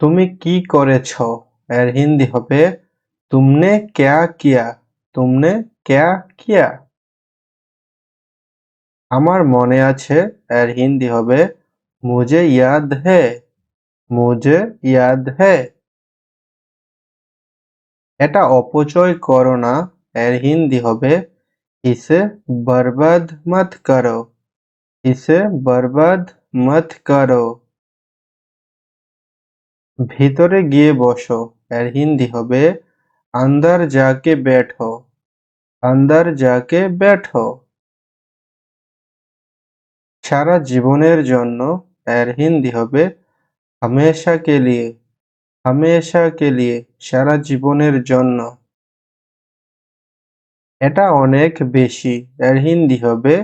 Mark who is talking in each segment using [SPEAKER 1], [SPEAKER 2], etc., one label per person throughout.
[SPEAKER 1] তুমি কি করেছ? এর হিন্দি হবে, তুমনে ক্যা কিয়া? তুমনে ক্যা কিয়া? আমার মনে আছে, এর হিন্দি হবে, মুঝে ইয়াদ হে, মুঝে ইয়াদ হে। এটা অপচয় করো না, এর হিন্দি হবে, ইসে বরবাদ মত করো, ইসে বরবাদ মত করো। ভিতরে গিয়ে বসো, এর হিন্দি হবে, আন্দার যাকে ব্যাঠো আন্দার যাকে ব্যাঠো সারা জীবনের জন্য এর হিন্দি হবে, হামেশা কে লিয়ে, হামেশা কে লিয়ে, সারা জীবনের জন্য। এটা অনেক বেশি, এর হিন্দি হবে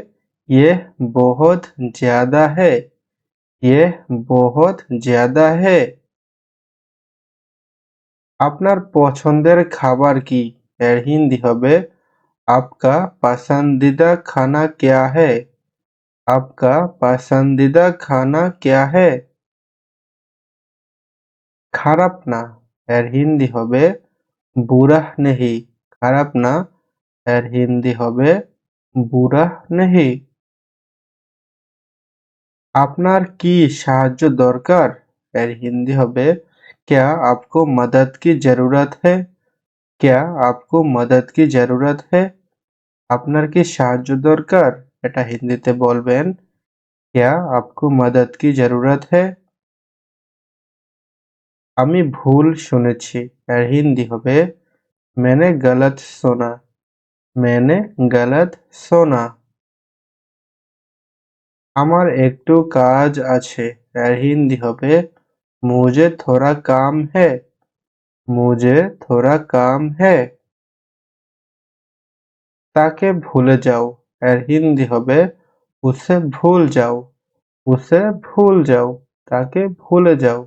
[SPEAKER 1] ইয়ে বহুত জ্যাদা হে ইয়ে বহুত জ্যাদা হে আপনার পছন্দের খাবার কি? এর হিন্দি হবে, আপকা পসন্দিদা খানা ক্যা হে আপকা পসন্দিদা খানা ক্যা হে খারাপ না, এর হিন্দি হবে, বুরাহ নেহি। খারাপ না, এর হিন্দি হবে, বুরাহ নেহি। আপনার কি সাহায্য দরকার? এর হিন্দি হবে क्या आपको मदद की ज़रूरत है क्या आपको मदद की ज़रूरत है আপনার কি সাহায্য দরকার এটা হিন্দিতে বলবেন क्या आपको मदद की ज़रूरत है আমি ভুল শুনেছি এর হিন্দি হবে मैंने गलत सुना मैंने गलत सुना আমার একটু কাজ আছে এর হিন্দি হবে मुझे थोड़ा काम है मुझे थोड़ा काम है তাকে ভুলে যাও এর হিন্দি হবে উসে ভুল যাও উসে ভুল যাও তাকে ভুলে যাও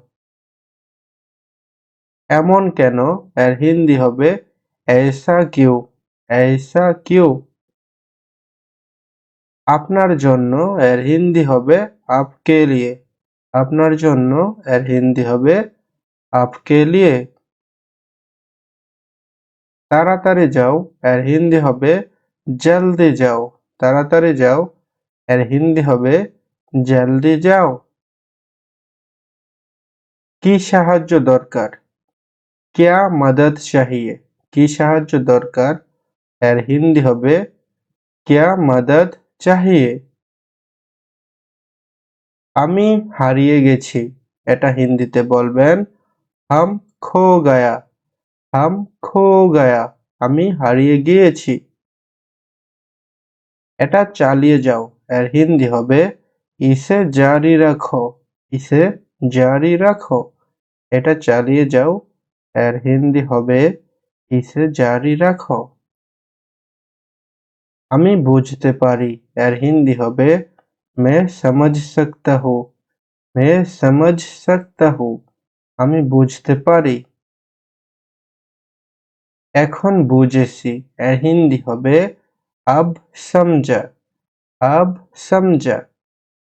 [SPEAKER 1] এমন কেন এর হিন্দি হবে ऐसा क्यों ऐसा क्यों আপনার জন্য এর হিন্দি হবে आपके लिए আপনার জন্য এর হিন্দি হবে আপকে লিয়ে তাড়াতাড়ি যাও, এর হিন্দি হবে জলদি যাও। তাড়াতাড়ি যাও, এর হিন্দি হবে জলদি যাও। কি সাহায্য দরকার? ক্যা মদত চাহিয়ে? কি সাহায্য দরকার? এর হিন্দি হবে ক্যা মদত চাহিয়ে। আমি হারিয়ে গেছি। এটা হিন্দিতে বলবেন, হাম খো গায়া, হাম খো গায়া, আমি হারিয়ে গিয়েছি। এটা চালিয়ে যাও, এর হিন্দি হবে, ইসে জারি রাখো, ইসে জারি রাখো। এটা চালিয়ে যাও, এর হিন্দি হবে, ইসে জারি রাখো। আমি বুঝতে পারি, এর হিন্দি হবে मैं समझ सकता हूँ मैं समझ सकता हूँ আমি বুঝতে পারি এখন বুঝেছি এর হিন্দি হবে আব সমঝা আব সমঝা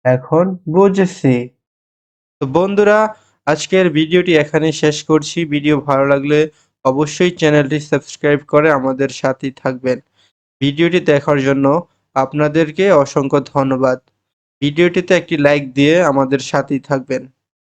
[SPEAKER 1] এখন বুঝেছি তো বন্ধুরা আজকের ভিডিওটি এখানে শেষ করছি ভিডিও ভালো লাগলে অবশ্যই চ্যানেলটি সাবস্ক্রাইব করে আমাদের সাথেই থাকবেন ভিডিওটি দেখার জন্য আপনাদেরকে অসংখ্য ধন্যবাদ ভিডিওটিতে একটি লাইক দিয়ে আমাদের সাথেই থাকবেন।